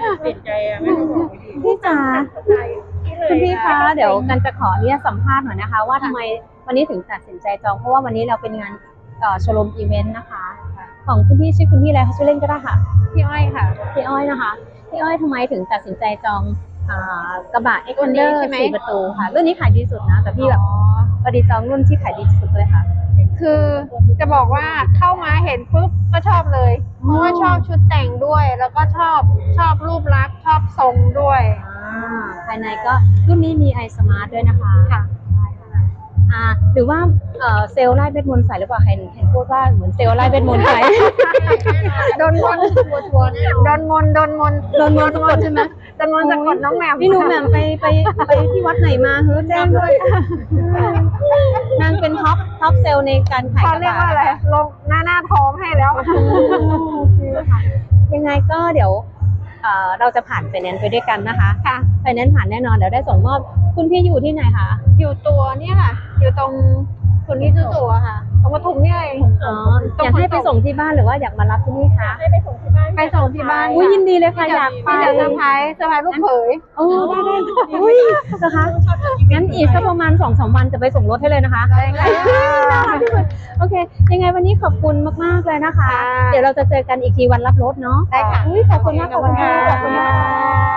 ไม่ได้เปลี่ยนใจอะไม่ได้บอกดีพี่จ๋าใจที่เลยคุณพี่คะเดี๋ยวกันจะขอเนี่ยสัมภาษณ์หน่อยนะคะ ว่าทำไมวันนี้ถึงตัดสินใจจองเพราะว่าวันนี้เราเป็นงานเอ่อโชว์รูมอีเวนต์นะคะ ของคุณพี่ชื่อคุณพี่อะไรคะชื่อเล่นก็ได้ค่ะพี่อ้อยค่ะพี่อ้อยนะคะพี่อ้อยทำไมถึงตัดสินใจจองอ่ากระบะเอ็กรุ่ซ์นนี้เดอร์ใช่ไหมสี่ประตูค่ะรุ่นนี้ขายดีสุดนะแต่พี่แบบพอดีจองรุ่นที่ขายดีที่สุดเลยค่ะ คือจะบอกว่าเข้ามาเห็นปุ๊บก็ชอบเลย เพราะว่าชอบชุดแต่งด้วย แล้วก็ชอบชอบรูปลักษณ์ชอบทรงด้วย อ่าภายในก็รุ่นนี้มีไอสมาร์ทด้วยนะคะค่ะ อ่าหรือว่าเอ่อเซลล์ไล่เวทมนต์ใส่หรือเปล่าเห็นเห็นพูดว่าเหมือนเซลล์ไล่เวทมนต์ใส่ โดนมนต์โดนมนต์โดนมนต์โดนมนต์สะกดใช่ไหม โดนมนต์สะกดน้องแหม่มพี่หนูแหม่มไปไปไปที่วัดไหนมาเฮ้ยแจ้งด้วยนางเป็นท็อปท็อปเซลล์ในการขายเขากระเรียกบะว่าอะไรลงหน้าหน้าท้องให้แล้วโอเคค่ะ ยังไงก็เดี๋ยวเอ่อเราจะผ่านไฟแนนซ์ไปด้วยกันนะคะค่ะไฟแนนซ์ผ่านแน่นอนเดี๋ยวได้ส่งมอบ คุณพี่อยู่ที่ไหนคะอยู่ตัวเนี่ยค่ะ อยู่ตรงคุณที่ซื้อตั๋วค่ะ ตรงปทุมเนี่ยเอง อ๋ออยากให้ไปส่งที่บ้านหรือว่าอยากมารับที่นี่คะให้ไปส่งที่บ้านไปส่งที่บ้านอุ้ยยินดีเลยค่ะอยากไปพี่เดี๋ยวเซอร์ไพรส์เซอร์ไพรส์ลูกเขยโอ้ได้ได้อุ้ยนะคะงั้นอีกสักประมาณสองสามวันจะไปส่งรถให้เลยนะคะได้ค่ะโอเค ยังไงวันนี้ขอบคุณมากๆเลยนะคะค่ะเดี๋ยวเราจะเจอกันอีกทีวันรับรถเนาะได้ค่ะอุ้ยขอบคุณมากขอบคุณค่ะขอบคุณค่ะ